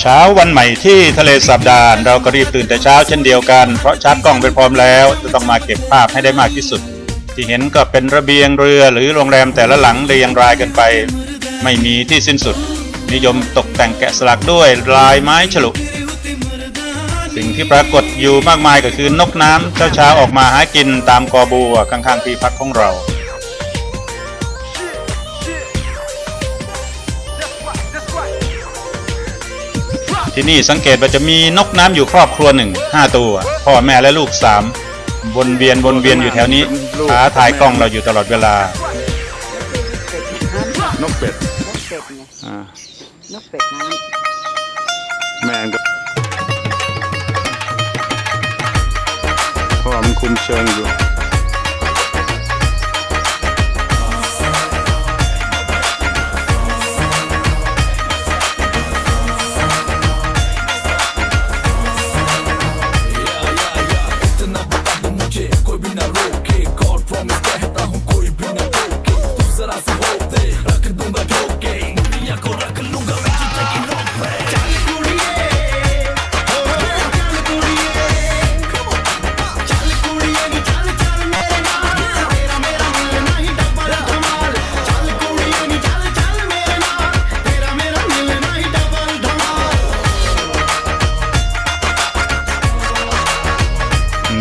เช้าวันใหม่ที่ทะเลสับดานเราก็รีบตื่นแต่เช้าเช่นเดียวกัน เพราะชาร์จกล้องไปพร้อมแล้ว จะต้องมาเก็บภาพให้ได้มากที่สุด ที่เห็นก็เป็นระเบียงเรือหรือโรงแรมแต่ละหลังเรียงรายกันไป ไม่มีที่สิ้นสุด นิยมตกแต่งแกะสลักด้วยลายไม้ฉลุ สิ่งที่ปรากฏอยู่มากมายก็คือนกน้ำเช้าๆออกมาหากินตามกอบัวข้างๆที่พักของเรา ที่นี่สังเกตว่าจะมีนกน้ำอยู่ครอบครัวหนึ่งห้าตัว พ่อแม่และลูกสามวนเวียนวนเวียนอยู่แถวนี้ท้าทายกล้องเราอยู่ตลอดเวลา นกเป็ด นกเป็ดไงอ่านกเป็ดน้แม่งก็พ่อมันคุมเชิงอยู่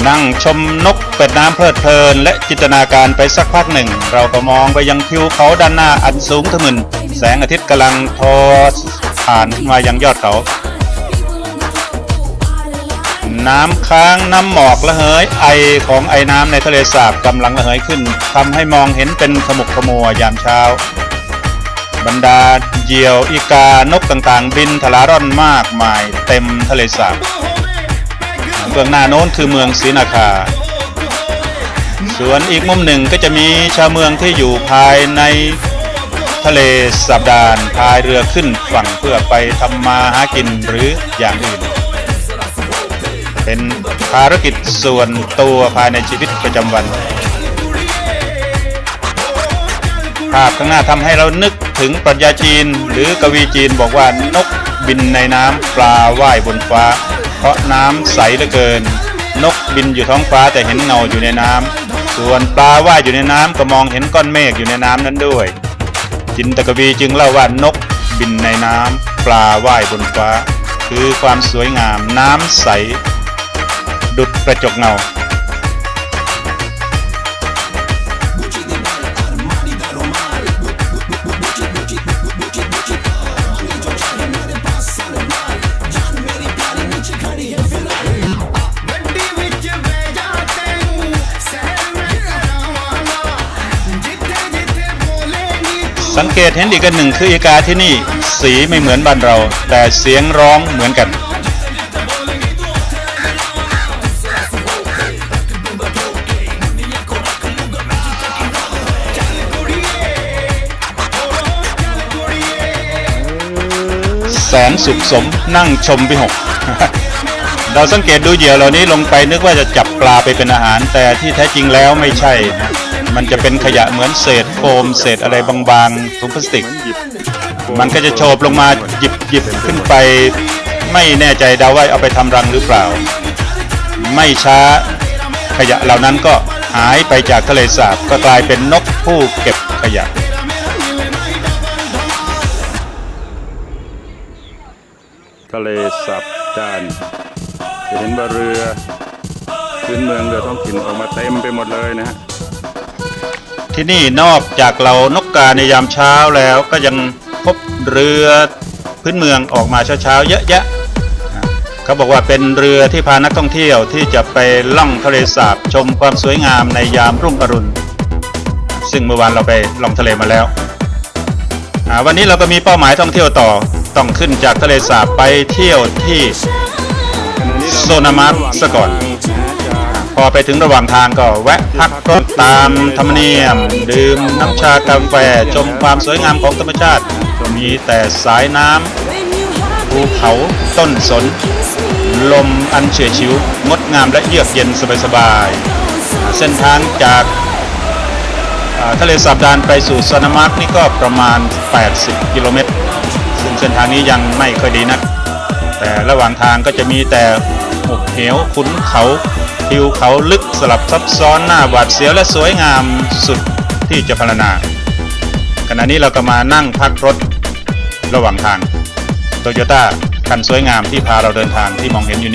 นั่งชมนกเป็ดน้ำเพลิดเพลิน และจินตนาการไปสักพักหนึ่ง เราก็มองไปยังทิวเขาด้านหน้าอันสูงทะมึน แสงอาทิตย์กำลังทอผ่านขึ้นมายังยอดเขา น้ำค้างน้ำหมอกระเหยไอของไอน้ำในทะเลสาบกำลังระเหยขึ้นทำให้มองเห็นเป็นขมุกขมัวยามเช้า บรรดาเหยี่ยวอีกานกต่างๆ บินทลาร่อนมากมายเต็มทะเลสาบ เบื้องหน้าโน้นคือเมืองศรีนาคา ส่วนอีกมุมหนึ่งก็จะมีชาวเมืองที่อยู่ภายในทะเลสับดานพายเรือขึ้นฝั่งเพื่อไปทำมาหากินหรืออย่างอื่น เป็นภารกิจส่วนตัวภายในชีวิตประจำวัน ภาพข้างหน้าทำให้เรานึกถึงปรัชญาจีนหรือกวีจีนบอกว่านกบินในน้ำปลาว่ายบนฟ้า เพราะน้ำใสเหลือเกิน นกบินอยู่ท้องฟ้าแต่เห็นเงาอยู่ในน้ำส่วนปลาว่ายอยู่ในน้ำก็มองเห็นก้อนเมฆอยู่ในน้ำนั้นด้วย จินตกวีจึงเล่าว่านกบินในน้ำปลาว่ายบนฟ้า คือความสวยงามน้ำใส ดุดกระจกเงา สังเกตเห็นอีกอันหนึ่งคืออีกาที่นี่สีไม่เหมือนบ้านเรา แต่เสียงร้องเหมือนกัน แสนสุขสมนั่งชมพิหกเราสังเกตดูเหยื่อเหล่านี้ลงไปนึกว่าจะจับปลาไปเป็นอาหาร แต่ที่แท้จริงแล้วไม่ใช่นะ มันจะเป็นขยะเหมือนเศษโฟมเศษอะไรบางๆถุงพลาสติก มันก็จะโฉบลงมาหยิบหยิบขึ้นไป ไม่แน่ใจเดาว่าเอาไปทำรังหรือเปล่า ไม่ช้าขยะเหล่านั้นก็หายไปจากทะเลสาบก็กลายเป็นนกผู้เก็บขยะทะเลสับจานจะเห็นว่าเรือพื้นเมืองเรือท้องถิ่นออกมาเต็มไปหมดเลยนะฮะ ที่นี่นอกจากเรานกกาในยามเช้าแล้วก็ยังพบเรือพื้นเมืองออกมาเช้าๆเยอะแยะเขาบอกว่าเป็นเรือที่พานักท่องเที่ยวที่จะไปล่องทะเลสาบชมความสวยงามในยามรุ่งอรุณ ซึ่งเมื่อวานเราไปล่องทะเลมาแล้ว วันนี้เราก็มีเป้าหมายท่องเที่ยวต่อต้องขึ้นจากทะเลสาบไปเที่ยวที่โซนามาร์ทซะก่อน พอไปถึงระหว่างทางก็แวะพักรถตามธรรมเนียม ดื่มน้ำชากาแฟชมความสวยงามของธรรมชาติมีแต่สายน้ำภูเขาต้นสน ลมอันเฉยชิว งดงามและเยือกเย็นสบายๆเส้นทางจากาทะเลสาบดานไปสู่ซานามาร์กนี่ก็ประมาณ 80 กิโลเมตร ซึ่งเส้นทางนี้ยังไม่ค่อยดีนัก แต่ระหว่างทางก็จะมีแต่หุบเหวขุนเขา ทิวเขาลึกสลับซับซ้อนหน้าหวาดเสียวและสวยงามสุดที่จะพรรณนา ขณะนี้เราก็มานั่งพักรถระหว่างทางโตโยต้าคันสวยงามที่พาเราเดินทางที่มองเห็นอยู่นี้